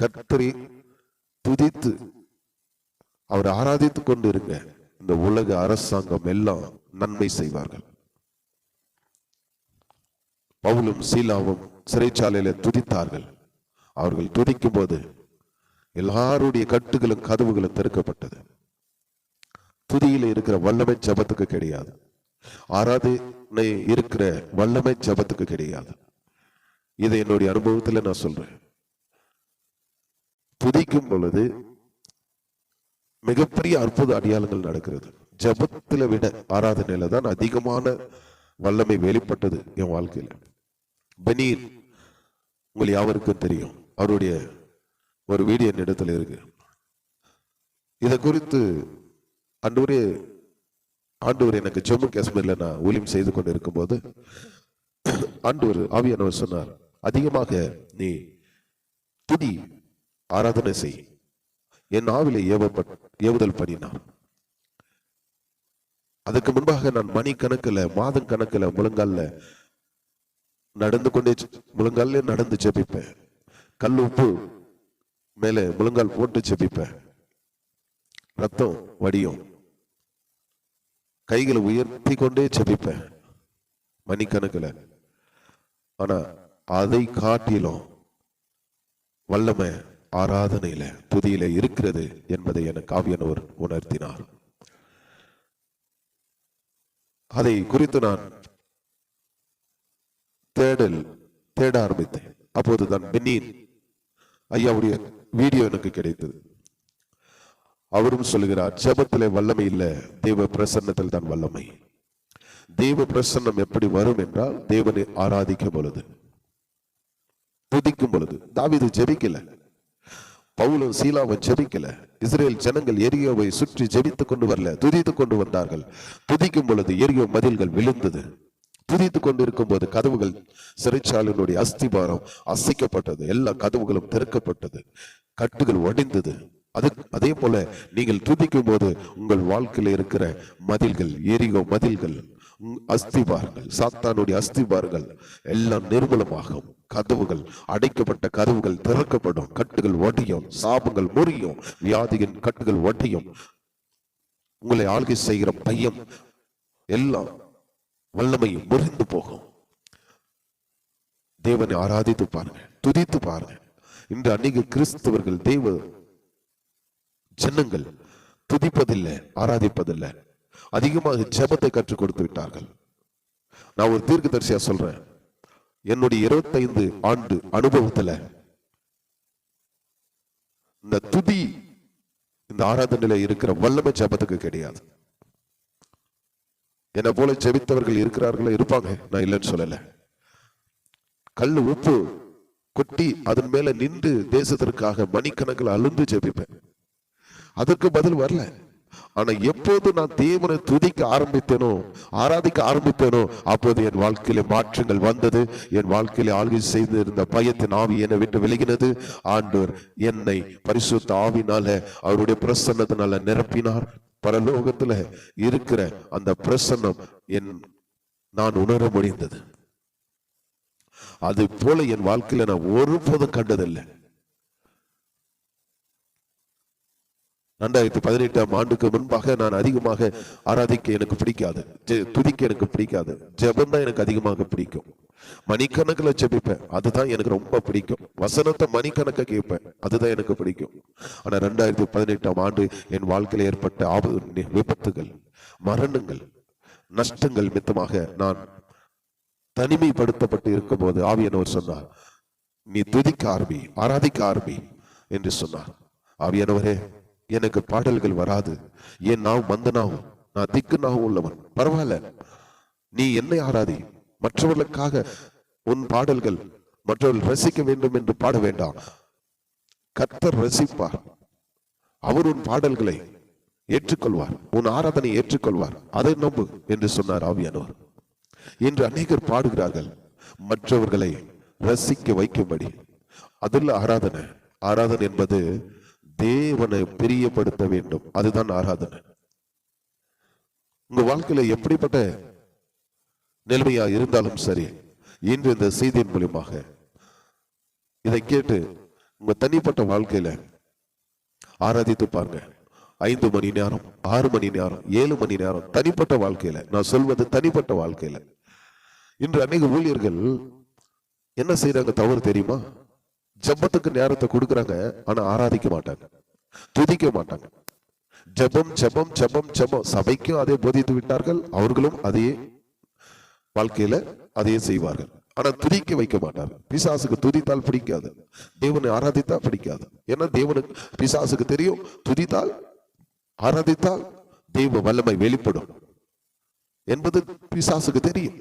கத்தரி துதித்து அவர் ஆராதித்து கொண்டு இருங்க இந்த உலக அரசாங்கம் எல்லாம் நன்மை செய்வார்கள். பவுலும் சீலாவும் சிறைச்சாலையில துதித்தார்கள். அவர்கள் துதிக்கும் போது எல்லாருடைய கட்டுகளும் கதவுகளும் திறக்கப்பட்டது. துதியில இருக்கிற வல்லமை ஜபத்துக்கு கிடையாது. ஆராதனை இருக்கிற வல்லமை ஜபத்துக்கு கிடையாது. இதை என்னுடைய அனுபவத்துல நான் சொல்றேன். துதிக்கும் பொழுது மிகப்பெரிய அற்புத அடையாளங்கள் நடக்கிறது. ஜபத்தில் விட ஆராதனையில தான் அதிகமான வல்லமை வெளிப்பட்டது என் வாழ்க்கையில. பெனீர் உங்கள் யாவருக்கும் தெரியும். அவருடைய ஒரு வீடியோ என்னிடத்துல இருக்கு. இதை குறித்து அன்று ஆண்டவர் எனக்கு ஜம்மு காஷ்மீர்ல நான் ஊழியம் செய்து கொண்டு இருக்கும்போது ஆண்டவர் ஆவியானவர் சொன்னார் அதிகமாக நீ துதி ஆராதனை செய். என் ஆவிலே ஏவப்பட் ஏவுதல் பண்ணினார். அதுக்கு முன்பாக நான் மணி கணக்குல மாதம் கணக்குல முழங்கால்ல நடந்து கொண்டே முழங்கால நடந்து செபிப்பேன். கல் உப்பு மேல முழங்கால் போட்டு செபிப்பேன். ரத்தம் வடியும். கைகளை உயர்த்தி கொண்டே செபிப்பேன் மணிக்கணக்கில் ஆனா அதை காட்டிலும் வல்லமை ஆராதனையில துதியில இருக்கிறது என்பதை எனக்கு ஆவியானவர் உணர்த்தினார். அதை குறித்து நான் தேடல் தேட ஆரம்பித்தேன். அப்போது தான் பென்னீன் ஐயாவுடைய வீடியோ எனக்கு கிடைத்தது. அவரும் சொல்லுகிறார் ஜபத்திலே வல்லமை இல்லை தேவ பிரசன்னத்தில் தான் வல்லமை. தேவ பிரசன்னம் எப்படி வரும் என்றால் தேவனை ஆராதிக்கும் பொழுது துதிக்கும் பொழுது. தாவீது ஜெபிக்கல. பவுலும் சீலாவும் ஜெபிக்கல. இஸ்ரேல் ஜனங்கள் எரியோவை சுற்றி ஜெபித்துக் கொண்டு வரல. துதித்துக் கொண்டு வந்தார்கள். துதிக்கும் பொழுது எரியோ மதில்கள் விழுந்தது. துதித்துக் கொண்டிருக்கும் போது கதவுகள் சிறைச்சாலையினுடைய அஸ்திபாரம் அசைக்கப்பட்டது. எல்லா கதவுகளும் திறக்கப்பட்டது. கட்டுகள் ஒடிந்தது. அது அதே போல நீங்கள் துதிக்கும் போது உங்கள் வாழ்க்கையில இருக்கிற மதில்கள் எரியோ மதில்கள் அஸ்திபாரங்கள் சாத்தானுடைய அஸ்திபாரங்கள் எல்லாம் நிர்மூலமாகும். கதவுகள் அடைக்கப்பட்ட கதவுகள் திறக்கப்படும். கட்டுகள் ஒட்டியும் சாபங்கள் முறியும் வியாதியின் கட்டுகள் ஒட்டியும் உங்களை ஆள்கை செய்கிற பையம் எல்லாம் வல்லமையும் முறிந்து போகும். தேவனை ஆராதித்து பாருங்க துதித்து பாருங்க இன்று அநேக கிறிஸ்தவர்கள் தேவ ஜனங்கள் துதிப்பதில்லை ஆராதிப்பதில்லை. அதிகமாக ஜபத்தை கற்றுக் கொடுத்து விட்டார்கள். நான் ஒரு தீர்க்க தரிசியா சொல்றேன். என்னுடைய இருபத்தைந்து ஆண்டு அனுபவத்துல இந்த துதி இந்த ஆராதனையில இருக்கிற வல்லமை ஜெபத்துக்கு கிடையாது. என்னை போல ஜெபித்தவர்கள் இருக்கிறார்களா? இருப்பாங்க. நான் இல்லைன்னு சொல்லல. கல்லு உப்பு கொட்டி அதன் மேல நின்று தேசத்திற்காக மணிக்கணக்கில் அழுந்து ஜெபிப்பேன். அதற்கு பதில் வரல. ஆனா எப்போது நான் தேவனை துதிக்க ஆரம்பித்தேனோ ஆராதிக்க ஆரம்பித்தேனோ அப்போது என் வாழ்க்கையில மாற்றங்கள் வந்தது. என் வாழ்க்கையில ஆழ்வி செய்து இருந்த பயத்தின் ஆவி என்னை விட்டு விலகினது. ஆண்டவர் என்னை பரிசுத்த ஆவினால அவருடைய பிரசன்னத்தினால நிரப்பினார். பரலோகத்துல இருக்கிற அந்த பிரசன்னம் என் நான் உணர முடிந்தது. அது போல என் வாழ்க்கையில நான் ஒருபோதும் கண்டதில்லை. ரெண்டாயிரத்தி பதினெட்டாம் ஆண்டுக்கு முன்பாக நான் அதிகமாக ஆராதிக்க எனக்கு பிடிக்காது. ஜெ- துதிக்க எனக்கு பிடிக்காது. ஜெபம் தான் எனக்கு அதிகமாக பிடிக்கும். மணிக்கணக்கில் ஜெபிப்பேன். அதுதான் எனக்கு ரொம்ப பிடிக்கும். வசனத்தை மணிக்கணக்க கேட்பேன். அதுதான் எனக்கு பிடிக்கும். ஆனா ரெண்டாயிரத்தி பதினெட்டாம் ஆண்டு என் வாழ்க்கையில் ஏற்பட்ட ஆபத்து விபத்துகள் மரணங்கள் நஷ்டங்கள் மித்தமாக நான் தனிமைப்படுத்தப்பட்டு இருக்கும்போது ஆவியனவர் சொன்னார் நீ துதிக்க ஆரம்பி ஆராதிக்க ஆரம்பி என்று சொன்னார். ஆவியானவரே எனக்கு பாடல்கள் வராது. என் நான் மந்தனாகும் நான் திக்குனாகவும் உள்ளவன். பரவாயில்ல. நீ என்னை ஆராதி. மற்றவர்களுக்காக உன் பாடல்கள் மற்றவர்கள் ரசிக்க வேண்டும் என்று பாட வேண்டாம். கர்த்தர் ரசிப்பார். அவர் உன் பாடல்களை ஏற்றுக்கொள்வார். உன் ஆராதனை ஏற்றுக்கொள்வார். அதை நம்பு என்று சொன்னார் ஆவியானவர். இன்று அநேகர் பாடுகிறார்கள். மற்றவர்களை ரசிக்க வைக்கும்படி. அதில் ஆராதனை. ஆராதனை என்பது தேவனை பிரியப்படுத்த வேண்டும். அதுதான் ஆராதனை. உங்க வாழ்க்கையில எப்படிப்பட்ட நிலைமையா இருந்தாலும் சரி இன்று இந்த செய்தியின் மூலியமாக இதை கேட்டு உங்க தனிப்பட்ட வாழ்க்கையில ஆராதித்து பாருங்க. ஐந்து மணி நேரம் ஆறு மணி நேரம் ஏழு மணி நேரம் தனிப்பட்ட வாழ்க்கையில நான் சொல்வது தனிப்பட்ட வாழ்க்கையில. இன்று அநேக ஊழியர்கள் என்ன செய்யறாங்க தவறு தெரியுமா? ஜெபத்துக்கு நேரத்தை கொடுக்குறாங்க ஆனா ஆராதிக்க மாட்டாங்க. துதிக்க மாட்டாங்க. ஜெபம் ஜெபம் ஜெபம் ஜெபம். சபைக்கும் அதே போதித்து விட்டார்கள் அவர்களும் அதே வாழ்க்கையில அதையே செய்வார்கள். ஆனா துதிக்க வைக்க மாட்டார்கள். பிசாசுக்கு துதித்தால் பிடிக்காது. தேவனை ஆராதித்தா பிடிக்காது. ஏன்னா தேவனுக்கு பிசாசுக்கு தெரியும் துதித்தால் ஆராதித்தால் தெய்வ வல்லமை வெளிப்படும். என்பது பிசாசுக்கு தெரியும்.